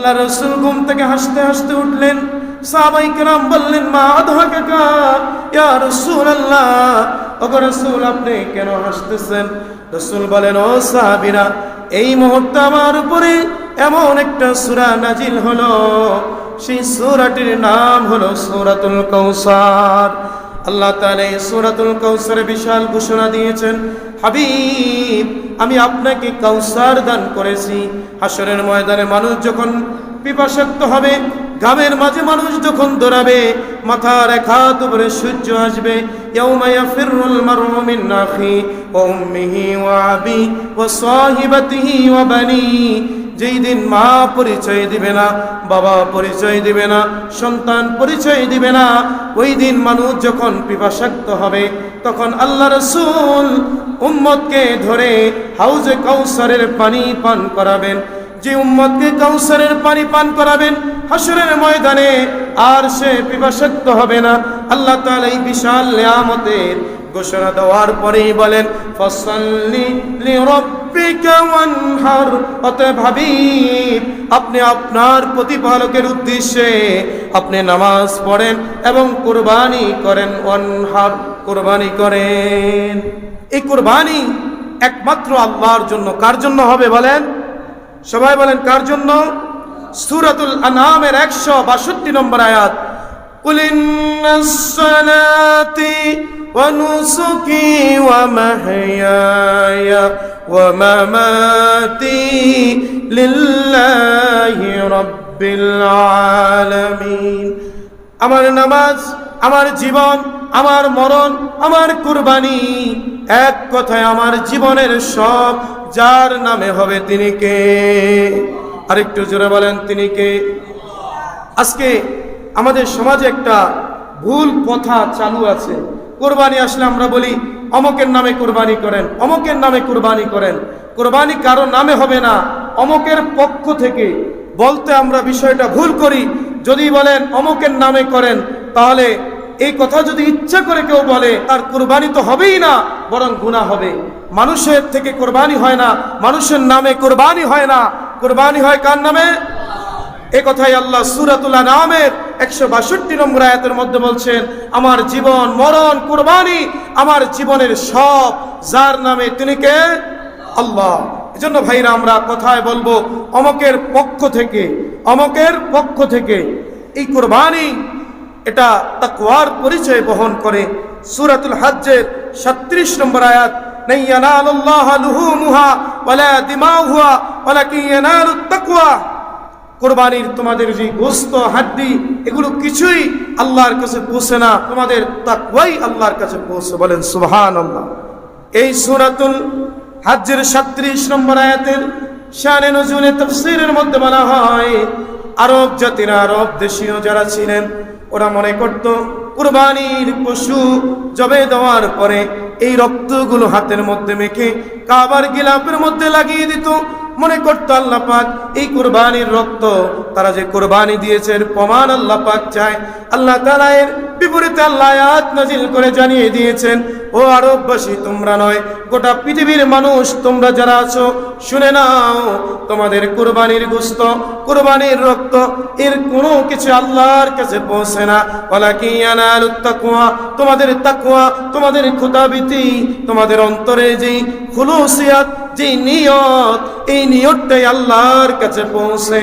আল্লাহ রসুল ঘুম থেকে হাসতে হাসতে উঠলেন। সাহাবাই কেরাম বললেন, মা আধা কাকা, ইয়া রসুল আল্লাহ ওগো রসুল, আপনি কেন হাসতেছেন? রসুল বলেন, ও সাহাবিরা, এই মুহূর্তে আমার উপরে এমন একটা সূরা নাজিল হলো। সেই সূরাটির নাম হলো সূরাতুল কৌসার আল্লাহ এই সূরাতুল কৌসারে বিশাল ঘোষণা দিয়েছেন, হাবিব, আমি আপনাকে কাউসার দান করেছি। হাসরের ময়দানে মানুষ যখন পিপাসাক্ত হবে গ্রামের মাঝে মানুষ যখন দৌড়াবে, মাথার এক হাত উপরে সূর্য আসবে। ইয়াউমা ইয়াফিরুল মারউ মিন আখি ওয়া উম্মিহি ওয়া আবি ওয়া সাহিবাতিহি ওয়া বানি যেই দিন মা পরিচয় দিবে না, বাবা পরিচয় দিবে না, সন্তান পরিচয় দিবে না, ওই দিন মানুষ যখন পিপাসাক্ত হবে, তখন আল্লাহ রসুল উম্মতকে ধরে হাউজে কাউসারের পানি পান করাবেন। যে উম্মতকে কাউসারের পানি পান করাবেন হাসরের ময়দানে আর সে পিপাসাক্ত হবে না। আল্লাহ তাআলা এই বিশাল নিয়ামতের ঘোষণা দেওয়ার পরেই বলেন, ফসল্লি আপনি আপনার প্রতিপালকের উদ্দেশ্যে আপনি নামাজ পড়েন এবং কোরবানি করেন অনহার কোরবানি করেন। এই কোরবানি একমাত্র আল্লাহর জন্য। কার জন্য হবে বলেন? সবাই বলেন, কার জন্য? সুরাতুল আনামের একশো বাষট্টি নম্বর আয়াত কুলিন্নাসনাতি ونسكي ومحياي ومماتي لله رب العالمين আমার নামাজ আমার জীবন আমার মরণ আমার কুরবানি এক কথায় আমার জীবনের সব যার নামে হবে তিনি কে আরেকটু জোরে বলেন তিনি কে আজকে আমাদের সমাজে একটা ভুল কথা চালু আছে কোরবানি আসলে আমরা বলি, অমকের নামে কোরবানি করেন, অমকের নামে কোরবানি করেন। কোরবানি কারও নামে হবে না, অমকের পক্ষ থেকে বলতে আমরা বিষয়টা ভুল করি। যদি বলেন, অমকের নামে করেন, তাহলে এই কথা যদি ইচ্ছা করে কেউ বলে, তার কোরবানি তো হবেই না, বরং গুণা হবে। মানুষের থেকে কোরবানি হয় না, মানুষের নামে কোরবানি হয় না। কোরবানি হয় কার নামে? এ কথাই আল্লাহ সুরাতুল্লাহ নামের একশো বাষট্টি নম্বর আয়াতের মধ্যে বলছেন, আমার জীবন মরণ, কুরবানি আমার জীবনের সব। যার নামে তিনি কে? আল্লাহ। এজন্য ভাইরা, আমরা কথায় বলব, অমকের পক্ষ থেকে, অমকের পক্ষ থেকে এই কোরবানি, এটা তাকওয়ার পরিচয় বহন করে। সূরাতুল হজ্জের 37 নম্বর আয়াত নাই ইয়ানালুল্লাহ লুহুমুহা ওয়ালা দিমাউহা ওয়ালাকিন ইয়ানালুত তাকওয়া। কোরবানির তোমাদের যে গোস্ত, হাড্ডি, এগুলো কিছুই আল্লাহর কাছে পৌঁছে না। তোমাদের তাকওয়াই আল্লাহর কাছে পৌঁছে। বলেন সুহান আল্লাহ এই সূরাতুল হজ্জের 37 নম্বর আয়াতের শানে নজুলে তাফসীরের মধ্যে বলা হয়, আরব জাতির, আরব দেশীয় যারা ছিলেন, ওরা মনে করত, কুরবানির পশু জবে দেওয়ার পরে এই রক্তগুলো হাতের মধ্যে মেখে কাবার গিলাপের মধ্যে লাগিয়ে দিত। মনে করতো আল্লাহ পাক এই কুরবানির রক্ত, তারা যে কুরবানি দিয়েছেন, প্রমাণ আল্লাহ পাক চায়। আল্লাহ তাআলা এর বিপরীতে আল্লাহ নাজিল করে জানিয়ে দিয়েছেন, ও আরববাসী, তোমরা নয়, গোটা পৃথিবীর মানুষ, তোমরা যারা আছো, শুনে নাও, তোমাদের কুরবানির গোস্ত, কুরবানির রক্ত, এর কোনো কিছু আল্লাহর কাছে পৌঁছে না। তাকওয়া তোমাদের তাকওয়া তোমাদের খুদাবিতি তোমাদের অন্তরে যেই খুলুসিয়াত যে নিয়ত এই নিয়তটাই আল্লাহর কাছে পৌঁছে।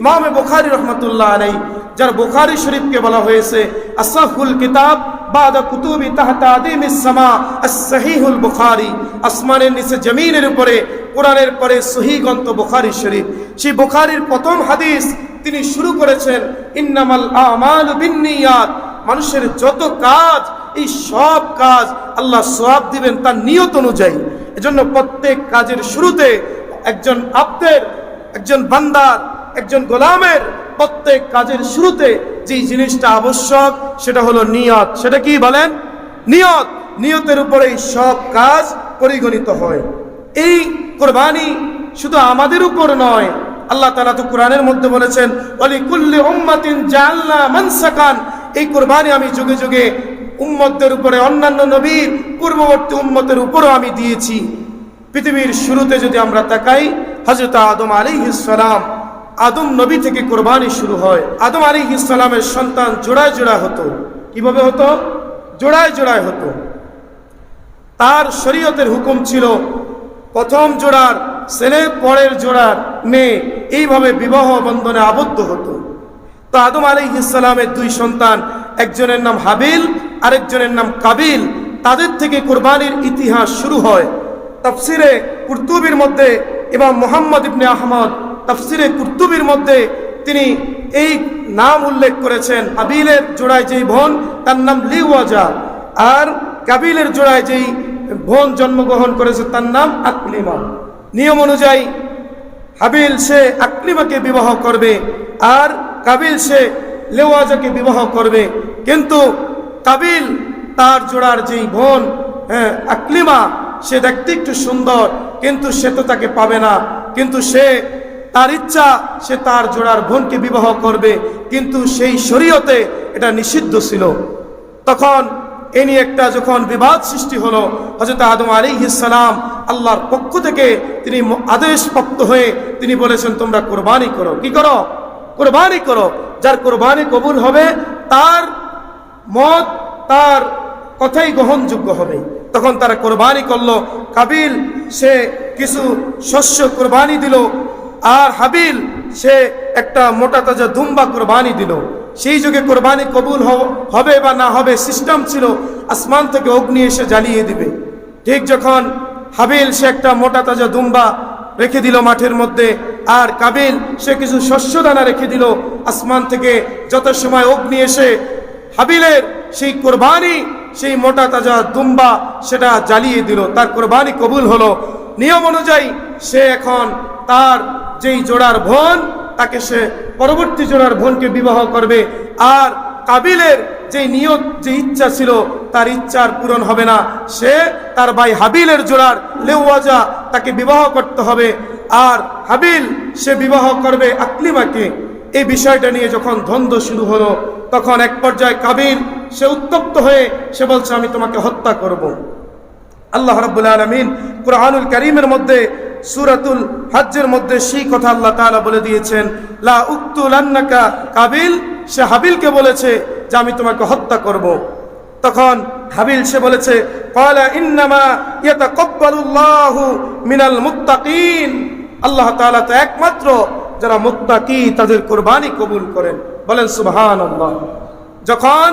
ইমাম বুখারী রহমাতুল্লাহ আলাই যার বুখারী শরীফকে বলা হয়েছে, আসাফুল কিতাব বাদা কুতুবি তাহতা আদিমিস সামা as-সহিহুল বুখারী, আসমানের নিচে জমিনের উপরে, কোরআনের পরে সহি গ্রন্থ বুখারী শরীফ। সেই বুখারীর প্রথম হাদিস তিনি শুরু করেছেন, ইন্নামাল আমালু বিন্নিয়াত মানুষের যত কাজ, এই সব কাজ আল্লাহ সওয়াব দিবেন তার নিয়ত অনুযায়ী। এজন্য প্রত্যেক কাজের শুরুতে একজন আব্দের, একজন বান্দার, একজন গোলামের প্রত্যেক কাজের শুরুতে যে জিনিসটা আবশ্যক, সেটা হলো নিয়ত। সেটা কি বলেন? নিয়ত। নিয়তের উপরেই সব কাজ পরিগণিত হয়। এই কোরবানি শুধু আমাদের উপর নয়, আল্লাহ তাআলা তো কোরআনের মধ্যে বলেছেন ওয়ালি কুল্লি উম্মাতিন জাআলনা মানসাকান। এই কোরবানি আমি যুগে যুগে উম্মতদের উপরে, অন্যান্য নবীর পূর্ববর্তী উম্মতের উপরও আমি দিয়েছি। পৃথিবীর শুরুতে যদি আমরা তাকাই, হযরত আদম আলাইহিস সালাম, আদম নবী থেকে কোরবানি শুরু হয়। আদম আলী ইসলামের সন্তান জোড়ায় জোড়ায় হতো। কীভাবে হতো? জোড়ায় জোড়ায় হতো। তার শরীয়তের হুকুম ছিল, প্রথম জোড়ার ছেলে পরের জোড়ার মেয়ে এইভাবে বিবাহ বন্ধনে আবদ্ধ হতো। তো আদম আলী ইসলামের দুই সন্তান, একজনের নাম হাবিল, আরেকজনের নাম কাবিল। তাদের থেকে কোরবানির ইতিহাস শুরু হয়। তাফসিরে কুর্তুবির মধ্যে এবং মোহাম্মদ ইবনে আহমদ, তাফসিরে কুর্তুবির মধ্যে তিনি এই নাম উল্লেখ করেছেন, হাবিলের জোড়ায় যেই বোন, তার নাম লিওয়াজা। আর কাবিলের জোড়ায় যেই বোন জন্মগ্রহণ করেছে, তার নাম আকলিমা। নিয়ম অনুযায়ী হাবিল সে আকলিমাকে বিবাহ করবে, আর কাবিল সে লেওয়াজাকে বিবাহ করবে। কিন্তু কাবিল তার জোড়ার যেই বোন হ্যাঁ আকলিমা, সে দেখতে একটু সুন্দর, কিন্তু সে তো তাকে পাবে না। কিন্তু সে তার ইচ্ছা, সে তার জোড়ার বোনকে বিবাহ করবে। কিন্তু সেই শরীয়তে এটা নিষিদ্ধ ছিল। তখন এ নিয়ে একটা যখন বিবাদ সৃষ্টি হলো হজরত আদম আলী ইসালাম আল্লাহর পক্ষ থেকে তিনি ম- আদেশপ্রাপ্ত হয়ে তিনি বলেছেন, তোমরা কোরবানি করো। কি করো? কোরবানি করো। যার কোরবানি কবুল হবে, তার মত, তার কথাই গ্রহণযোগ্য হবে। তখন তারা কোরবানি করল। কাবিল, সে কিছু শস্য কোরবানি দিল। আর হাবিল, সে একটা মোটা তাজা দুম্বা কোরবানি দিল। সেই যুগে কোরবানি কবুল হবে বা না হবে সিস্টেম ছিল। আসমান থেকে অগ্নি এসে জ্বালিয়ে দিবে। ঠিক যখন হাবিল, সে একটা মোটা তাজা দুম্বা রেখে দিল মাঠের মধ্যে আর কাবিল, সে কিছু শস্য দানা রেখে দিল। আসমান থেকে যত সময় অগ্নি এসে হাবিলের সেই কোরবানি, সেই মোটা তাজা দুম্বা সেটা জ্বালিয়ে দিল। তার কোরবানি কবুল হলো। নিয়ম অনুযায়ী সে এখন তার যেই জোড়ার বোন তাকে সে পরবর্তী জোড়ার বোনকে বিবাহ করবে। আর কাবিলের যে নিয়ত, যে ইচ্ছা ছিল, তার ইচ্ছার পূরণ হবে না। সে তার ভাই হাবিলের জোড়ার লেওয়াজা তাকে বিবাহ করতে হবে। আর হাবিল, সে বিবাহ করবে আকলিমাকে। এই বিষয়টা নিয়ে যখন দ্বন্দ্ব শুরু হলো, তখন এক পর্যায়ে কাবিল, সে উত্তপ্ত হয়ে, সে বলছে, আমি তোমাকে হত্যা করব। আল্লাহ রাব্বুল আলামিন কুরআনুল কারীমের মধ্যে, সূরাতুল হজ্জের মধ্যে সেই কথা আল্লাহ তাআলা বলে দিয়েছেন, লা উক্তুলান্নাকা কাবিল সে হাবিলকে বলেছে যে আমি তোমাকে হত্যা করব। তখন হাবিল সে বলেছে মিনাল আল্লাহ তালা তো একমাত্র যারা মুত্তাকি তাদের কোরবানি কবুল করেন। বলেন সুবাহ যখন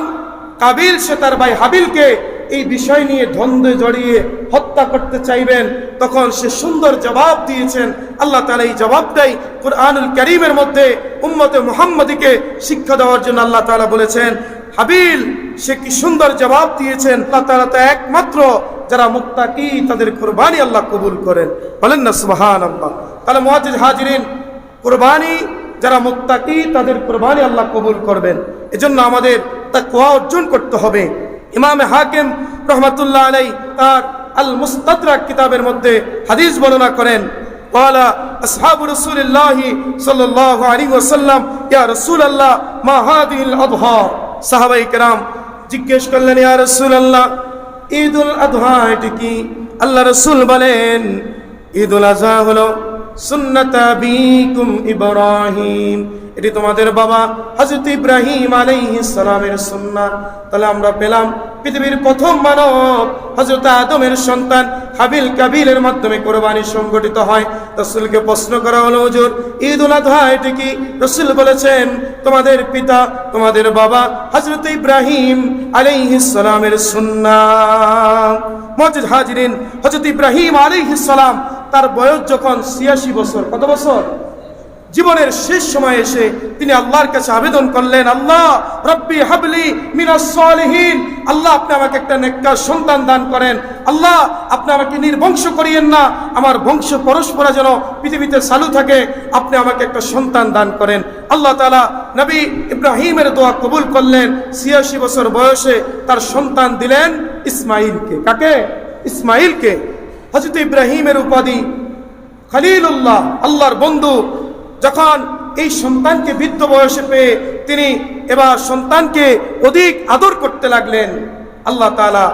কাবিল সে তার ভাই হাবিলকে এই বিষয় নিয়ে দ্বন্দ্বে জড়িয়ে হত্যা করতে চাইবেন, তখন সে সুন্দর জবাব দিয়েছেন। আল্লাহ তালা এই জবাবটাই কুরআনুল করিমের মধ্যে উম্মতে মুহাম্মদীকে শিক্ষা দেওয়ার জন্য আল্লাহ তালা বলেছেন, হাবিল, সে কি সুন্দর জবাব দিয়েছেন? আল্লাহ তালা তো একমাত্র যারা মুত্তাকি তাদের কোরবানি আল্লাহ কবুল করেন। বলেন না সুবহান আল্লাহ তাহলে মহাজিজ হাজিরিন, কোরবানি, যারা মুত্তাকি তাদের কোরবানি আল্লাহ কবুল করবেন। এজন্য আমাদের তা কোয়া অর্জন করতে হবে। ইমামে হাকিম রহমতুল্লাহ আলাই তার আল মুস্তাদরাক কিতাবের মধ্যে হাদিস বর্ণনা করেন قال أصحاب رسول الله صلى الله عليه وسلم يا رسول الله ما هذه الأضحى সাহাবাই کرام জিজ্ঞেস করলেন ইয়া রাসূলুল্লাহ ঈদুল আযহা এটি কি আল্লাহ রাসূল বলেন ঈদুল আযহা হলো সুন্নাত আবিকুম ইব্রাহিম এটি তোমাদের বাবা হযরত ইব্রাহিম আলাইহিস সালামের সুন্নাহ। তাহলে আমরা পেলাম পৃথিবীর প্রথম মানব, হযরত আদমের সন্তান হাবিল কাবিলের মাধ্যমে কোরবানি সংগঠিত হয়। রাসূলকে প্রশ্ন করা হলো, হুজুর, ঈদ উল আযহা এটি কি? রাসূল বলেছেন, তোমাদের পিতা, তোমাদের বাবা হযরত ইব্রাহিম আলাইহিস সালামের সুন্নাহ। মসজিদ হাজিরিন, হযরত ইব্রাহিম আলাইহিস সালাম, তার বয়স যখন ছিয়াশি বছর, কত বছর? জীবনের শেষ সময় এসে তিনি আল্লাহর কাছে আবেদন করলেন, আল্লাহ, রব্বি হাবলি মিনাস সলিহিন। আল্লাহ আপনি আমাকে একটা নেককার সন্তান দান করেন। আল্লাহ, আপনি আমাকে নির্বংশ করিয়েন না। আমার বংশ পরস্পরা যেন পৃথিবীতে চালু থাকে, আপনি আমাকে একটা সন্তান দান করেন। আল্লাহ তালা নবী ইব্রাহিমের দোয়া কবুল করলেন। ছিয়াশি বছর বয়সে তার সন্তান দিলেন ইসমাইলকে কাকে? ইসমাইলকে হযরত ইব্রাহিমের উপাধি খলিলুল্লাহ, আল্লাহর বন্ধু। যখন এই সন্তানকে বৃদ্ধ বয়সে পেয়ে তিনি এবার সন্তানকে অধিক আদর করতে লাগলেন, আল্লাহ তাআলা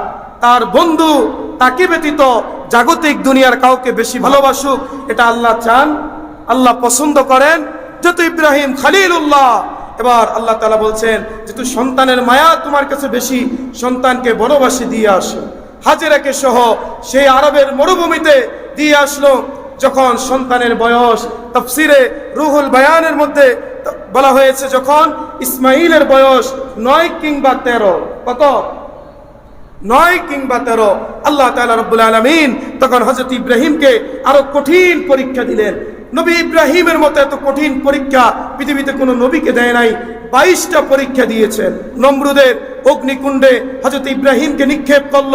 তার বন্ধু তাকে ব্যতীত জাগতিক দুনিয়ার কাউকে বেশি ভালোবাসুক, এটা আল্লাহ চান, আল্লাহ পছন্দ করেন। যত ইব্রাহিম খালিলুল্লাহ, এবার আল্লাহ তালা বলছেন যে তুই সন্তানের মায়া তোমার কাছে বেশি, সন্তানকে বনবাসী দিয়ে আসো। হাজেরাকে সহ সেই আরবের মরুভূমিতে দিয়ে আসলো। যখন সন্তানের বয়স তফসিরে রুহুল বায়ানের মধ্যে বলা হয়েছে, যখন ইসমাইলের বয়স নয় কিংবা তেরো, কত? নয় কিংবা তেরো, আল্লাহ তালা রব্বুল আলমিন তখন হজরত ইব্রাহিমকে আরও কঠিন পরীক্ষা দিলেন। নবী ইব্রাহিমের মতো এত কঠিন পরীক্ষা পৃথিবীতে কোনো নবীকে দেয় নাই, বাইশটা পরীক্ষা দিয়েছেন। নমরুদের অগ্নিকুণ্ডে হজরত ইব্রাহিমকে নিক্ষেপ করল,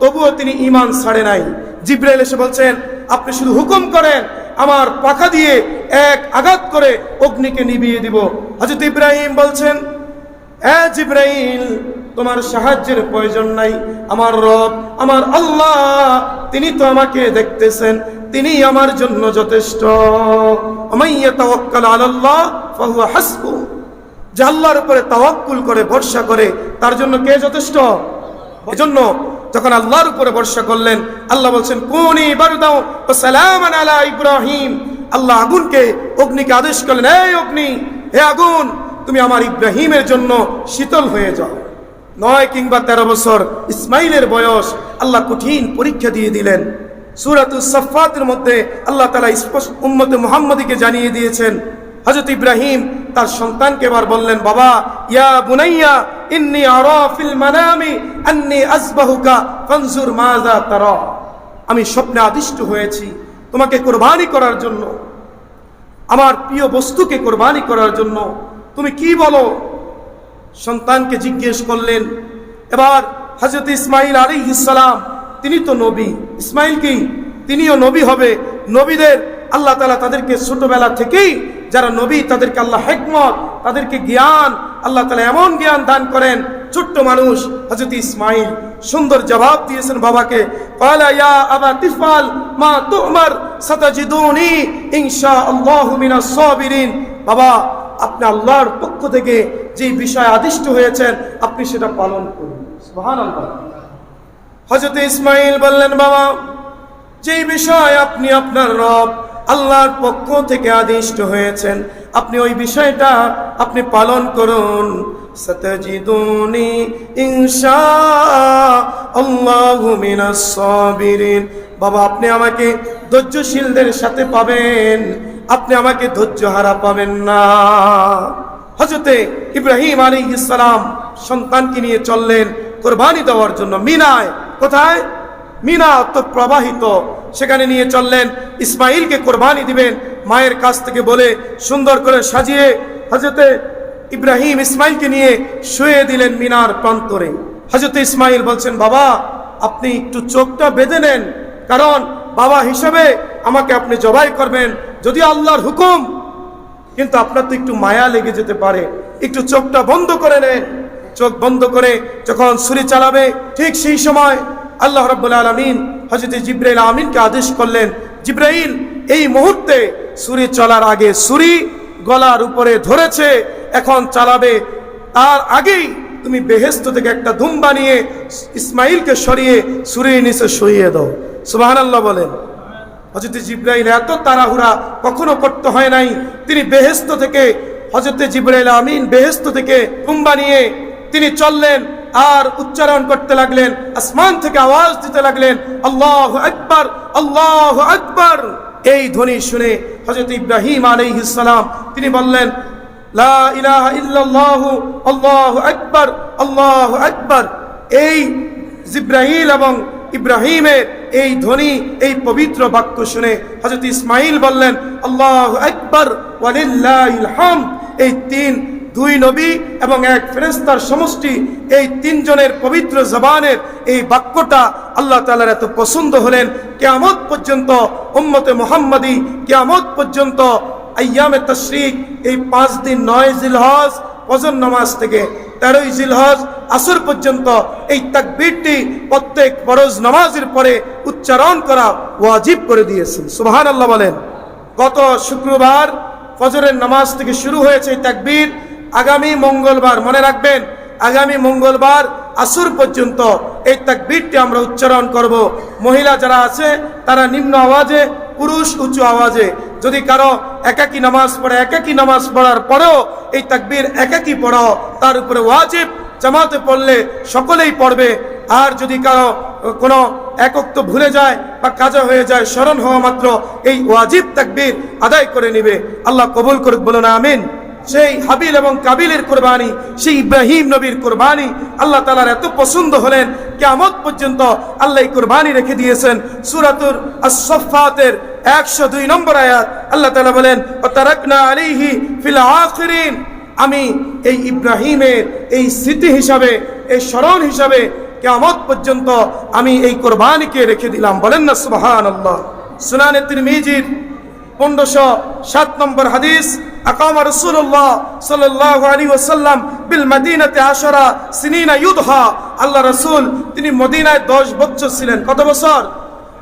তবুও তিনি ইমান ছাড়ে নাই। জিব্রাইল এসে বলছেন, আপনি শুধু হুকুম করেন, আমার পাখা দিয়ে এক আঘাত করে অগ্নিকে নিবিয়ে দিব। হজরত ইব্রাহিম বলছেন, এ জিব্রাইল, তোমার সাহায্যের প্রয়োজন নাই। আমার রব, আমার আল্লাহ, তিনি তো আমাকে দেখতেছেন, তিনি আমার জন্য যথেষ্ট। যে আল্লাহর উপরে তাওয়াক্কুল করে, ভরসা করে, তার জন্য কে যথেষ্ট? এজন্য যখন আল্লাহর উপরে ভরসা করলেন, আল্লাহ বলছেন, কোনি বারুদাও ও সালাম আলা ইব্রাহিম। আল্লাহ আগুনকে অগ্নিকে আদেশ করলেন, এই অগ্নি, হে আগুন, তুমি আমার ইব্রাহিমের জন্য শীতল হয়ে যাও। নয় কিংবা তেরো বছর ইসমাইলের বয়স, আল্লাহ কঠিন পরীক্ষা দিয়ে দিলেন। সুরাতুল সফাতের মধ্যে আল্লাহ তালা স্পষ্ট উম্মতে মুহাম্মদীকে জানিয়ে দিয়েছেন হজরত ইব্রাহিম তার সন্তানকে এবার বললেন, বাবা, ইয়া বুনাইয়া, ইন্নি আরা ফিল মানামি, আন্নি আসবাহুকা ফানজুর মাজা তারা। আমি স্বপ্নে আদিষ্ট হয়েছি তোমাকে কোরবানি করার জন্য। আমার প্রিয় বস্তুকে কোরবানি করার জন্য। তুমি কি বলো? সন্তানকে জিজ্ঞেস করলেন, এবার হজরত ইসমাইল আলী ইসালাম তিনি তো নবী। ইসমাইল কি? তিনিও নবী হবে। নবীদের আল্লাহ তালা তাদেরকে ছোটবেলা থেকেই যারা নবী, তাদেরকে আল্লাহ হেকমত, তাদেরকে জ্ঞান, আল্লাহ তালা এমন জ্ঞান দান করেন, ছোট্ট মানুষ হজরত ইসমাইল সুন্দর জবাব দিয়েছেন বাবাকে বাবা, আপনি আল্লাহর পক্ষ থেকে যে বিষয়ে আদিষ্ট হয়েছেন, আপনি সেটা পালন করুন। হজরত ইসমাইল বললেন, বাবা যেই বিষয় আপনি আপনার রব আল্লাহর পক্ষ থেকে আদিষ্ট হয়েছেন। আপনি ওই বিষয়টা আপনি পালন করুন। সতজিদুনি ইনশা আল্লাহু মিনাস বাবা, আপনি আমাকে ধৈর্যশীলদের সাথে পাবেন। আপনি আমাকে ধৈর্য হারা পাবেন না। হজরতে ইব্রাহিম আলী ইসলাম সন্তানকে নিয়ে চললেন, কোরবানি দেওয়ার জন্য। মিনায়, কোথায়? মিনা তো প্রবাহিত সেখানে নিয়ে চললেন। ইসমাইলকে কোরবানি দিবেন। মায়ের কাছ থেকে বলে সুন্দর করে সাজিয়ে হজরতে ইব্রাহিম ইসমাইলকে নিয়ে শুয়ে দিলেন মিনার প্রান্তরে। হজরতে ইসমাইল বলছেন, বাবা, আপনি একটু চোখটা বেঁধে নেন। কারণ বাবা হিসেবে আমাকে আপনি জবাই করবেন। যদি আল্লাহর হুকুম, কিন্তু আপনার তো একটু মায়া লেগে যেতে পারে। একটু চোখটা বন্ধ করে নেন চোখ বন্ধ করে যখন ছুরি চালাবে, ঠিক সেই সময় আল্লাহ রাব্বুল আলামিন হযরত জিব্রাইল আমিনকে আদেশ করলেন, জিব্রাইল, এই মুহূর্তে সুরি চলার আগে সুরি গলার উপরে ধরেছে, এখন চালাবে। তার আগেই তুমি বেহেস্ত থেকে একটা ধুম বানিয়ে ইসমাইলকে সরিয়ে ছুরির নিচে সরিয়ে দাও। সুবহানাল্লাহ বলেন। হজরত জিব্রাইল এত তাড়াহুড়া কখনো করতে হয় নাই। তিনি বেহেস্ত থেকে হজরত জিব্রাইল আমিন বেহেস্ত থেকে কুম্বা বানিয়ে তিনি চললেন। আর উচ্চারণ করতে লাগলেন, আসমান থেকে আওয়াজ দিতে লাগলেন, আল্লাহ আকবার আল্লাহ আকবার। এই ধ্বনি শুনে হজরত ইব্রাহিম আলাইহিস সালাম, তিনি বললেন, লা ইলাহা ইল্লাল্লাহু, আল্লাহু আকবার আল্লাহু আকবার। এই জিব্রাহিল এবং ইব্রাহিমের এই ধ্বনি, এই পবিত্র বাক্য শুনে হজরত ইসমাইল বললেন, আল্লাহ আকবর, ওয়ালিল্লাহিল হামদ। এই তিন দুই নবী এবং এক ফেরেস্তার সমষ্টি, এই তিনজনের পবিত্র জবানের এই বাক্যটা আল্লাহ তালার এত পছন্দ হলেন। কেয়ামত পর্যন্ত উম্মতে মোহাম্মদী, কেয়ামত পর্যন্ত আয়ামে তশরিক, এই পাঁচ দিন নয় জিলহজ ফজর নামাজ থেকে তেরোই জিলহজ আসর পর্যন্ত এই তাকবীরটি প্রত্যেক ফরজ নামাজের পরে উচ্চারণ করা ওয়াজিব করে দিয়েছেন। সুবহান আল্লাহ বলেন, গত শুক্রবার ফজরের নামাজ থেকে শুরু হয়েছে এই তাকবীর। আগামী মঙ্গলবার, মনে রাখবেন, আগামী মঙ্গলবার আসর পর্যন্ত এই তাকবীরটি আমরা উচ্চারণ করব। মহিলা যারা আছে, তারা নিম্ন আওয়াজে, পুরুষ উঁচু আওয়াজে। যদি কারও একাকি নামাজ পড়ে, একাকি নামাজ পড়ার পরেও এই তাকবীর একাকি পড়ো তার উপরে ওয়াজিব জামাতে পড়লে সকলেই পড়বে। আর যদি কারও কোনো একক তো ভুলে যায় বা কাজা হয়ে যায়, স্মরণ হওয়া মাত্র এই ওয়াজিব তাকবীর আদায় করে নিবে। আল্লাহ কবুল করুক বলো না আমিন। সেই হাবিল এবং কাবিলের কোরবানি, সেই ইব্রাহিম নবীর কোরবানি। আল্লাহ তালার এত পছন্দ হলেন কেমত পর্যন্ত আল্লাহ কোরবানি রেখে দিয়েছেন। সুরাতুর আসফাতের একশো দুই নম্বর আয়াত, আল্লাহ তালা বলেন ও তারাকনা আলিহি ফিল আখিরিন। আমি এই ইব্রাহিমের এই স্মৃতি হিসাবে, এই স্মরণ হিসাবে কেমত পর্যন্ত আমি এই কোরবানিকে রেখে দিলাম। বলেন না সুবাহান আল্লাহ সুনানে তিরমিজির পনেরোশো সাত নম্বর হাদিস আল্লাহ রসুল, তিনি মদিনায় দশ বছর ছিলেন। কত বছর?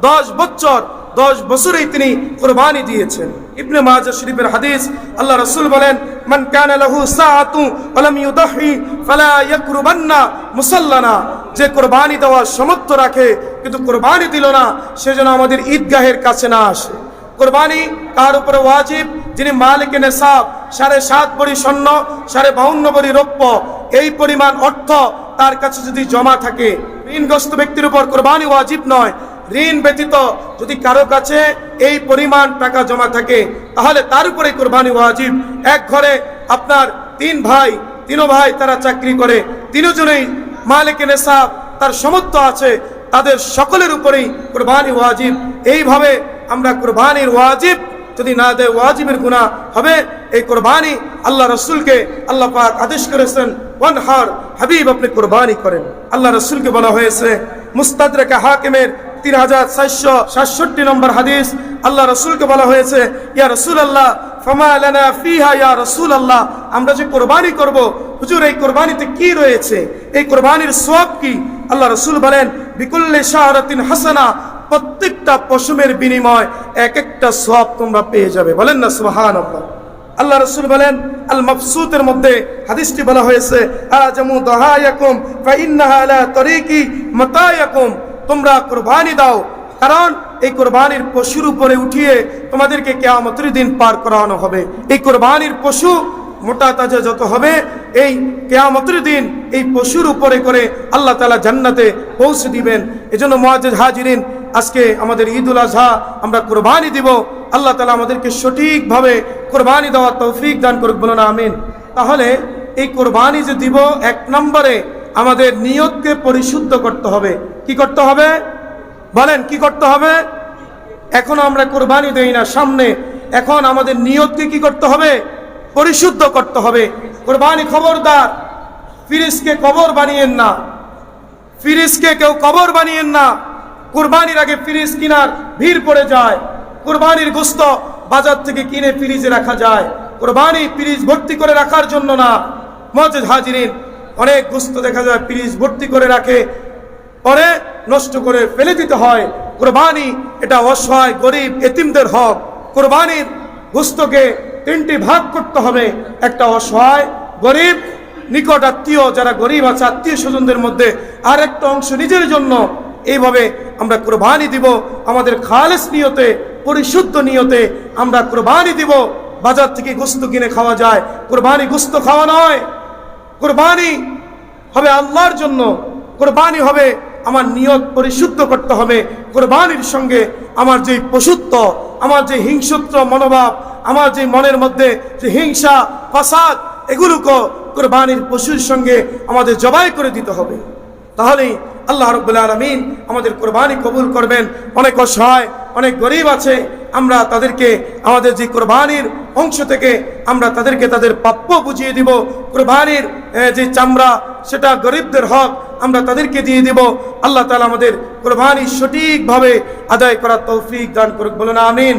দশ বছর। দশ বছরেই তিনি কোরবানি দিয়েছেন। ইবনে মাজা শরীফের হাদিস, আল্লাহ রসুল বলেন, মান কানা লাহু সাআতু ওয়ালাম ইউদাহি ফালা ইয়াকরুবান্না মুসাল্লানা। যে কোরবানি দেওয়ার সামর্থ্য রাখে, কিন্তু কোরবানি দিল না সেজন্য আমাদের ঈদগাহের কাছে না আসে। কোরবানি, তার উপরে ওয়াজিব। যিনি মালিক নেশাব সাড়ে সাত বড়ি স্বর্ণ, সাড়ে বাউন্ন বড়ি রৌপ্য, এই পরিমাণ অর্থ তার কাছে যদি জমা থাকে। ঋণগ্রস্ত ব্যক্তির উপর কোরবানি ওয়াজিব নয়। ঋণ ব্যতীত যদি কারও কাছে এই পরিমাণ টাকা জমা থাকে, তাহলে তার উপরে কোরবানি ওয়াজিব। এক ঘরে আপনার তিন ভাই তিনো ভাই তারা চাকরি করে, তিনজনেই মালিক নেশাব তার সমর্থ আছে, তাদের সকলের উপরেই কোরবানি ওয়াজিব। এইভাবে আমরা কোরবানির ওয়াজিব যদি না দেয় ওয়াজিবের গুণা হবে। এই কোরবানি আল্লাহ রসুলকে আল্লাহ পাক আদেশ করেছেন ওয়ান হার হাবিব, আপনি কোরবানি করেন। আল্লাহ রসুলকে বলা হয়েছে, মুস্তাদরেকা হাকিমের তিন হাজার চারশো সাতষট্টি নম্বর হাদিস। আল্লাহ রসুলকে বলা হয়েছে, ইয়া রসুল আল্লাহ ফমা লানা ফিহা, ইয়া রসুল আল্লাহ আমরা যে কোরবানি করব, হুজুর, এই কোরবানিতে কি রয়েছে? এই কোরবানির সওয়াব কি? আল্লাহ রসুল বলেন, বিকুল্লে শাহরাতিন হাসানা প্রত্যেকটা পশুমের বিনিময় এক একটা সব তোমরা পেয়ে যাবে। বলেন না সুহান আল্লাহ রসুল বলেন, আল মফসুতের মধ্যে হাদিসটি বলা হয়েছে তোমরা কুরবানি দাও, কারণ এই কোরবানির পশুর উপরে উঠিয়ে তোমাদেরকে কেয়ামতের দিন পার করানো হবে। এই কোরবানির পশু মোটা তাজা যত হবে, এই কেয়ামতের দিন এই পশুর উপরে করে আল্লাহ তালা জান্নাতে পৌঁছে দিবেন। এজন্য মহাজ হাজিরিন, আজকে আমাদের ঈদুল আজহা আমরা কোরবানি দিব। আল্লাহ তালা আমাদেরকে সঠিকভাবে কোরবানি দেওয়ার তৌফিক দান করুক বলো না আমিন। তাহলে এই কোরবানি যে দিব, এক নম্বরে আমাদের নিয়তকে পরিশুদ্ধ করতে হবে। কি করতে হবে? বলেন, কি করতে হবে? এখন আমরা কোরবানি দেই না, সামনে। এখন আমাদের নিয়তকে কি করতে হবে? পরিশুদ্ধ করতে হবে। কোরবানি খবরদার। ফিরিসকে কবর বানিয়েন না। ফিরিসকে কেউ কবর বানিয়েন না। কোরবানির আগে ফ্রিজ কিনার ভিড় পড়ে যায়। কোরবানির গুস্ত বাজার থেকে কিনে ফ্রিজে রাখা যায়। কোরবানি ফ্রিজ ভর্তি করে রাখার জন্য না। মজেদ হাজিরিন, অনেক গুস্ত দেখা যায় ফ্রিজ ভর্তি করে রাখে। পরে নষ্ট করে ফেলে দিতে হয়। কোরবানি এটা অসহায়, গরিব, এতিমদের হক। কোরবানির গোস্তকে তিনটি ভাগ করতে হবে। একটা অসহায়, গরিব, নিকট আত্মীয়, যারা গরিব আছে, আত্মীয় স্বজনদের মধ্যে আর একটা অংশ নিজের জন্য। এইভাবে আমরা কোরবানি দিব। আমাদের খালেস নিয়তে, পরিশুদ্ধ নিয়তে আমরা কোরবানি দিব। বাজার থেকে গোস্ত কিনে খাওয়া যায়। কোরবানি গুস্ত খাওয়া নয়। কোরবানি হবে আল্লাহর জন্য। কোরবানি হবে আমার নিয়ত পরিশুদ্ধ করতে হবে। কোরবানির সঙ্গে আমার যে পশুত্ব, আমার যে হিংসুত্ব, মনোভাব আমার যে মনের মধ্যে যে হিংসা, ফাসাদ, এগুলোকে কোরবানির পশুর সঙ্গে আমাদের জবাই করে দিতে হবে। তাহলেই আল্লাহ রব্বুল আলমিন আমাদের কোরবানি কবুল করবেন। অনেক অসহায়, অনেক গরিব আছে, আমরা তাদেরকে, আমাদের যে কোরবানির অংশ থেকে আমরা তাদেরকে তাদের প্রাপ্য বুঝিয়ে দিব। কোরবানির যে চামড়া, সেটা গরিবদের হক, আমরা তাদেরকে দিয়ে দিব। আল্লাহ তালা আমাদের কোরবানি সঠিকভাবে আদায় করার তৌফিক দান করুক। বলুন, আমিন।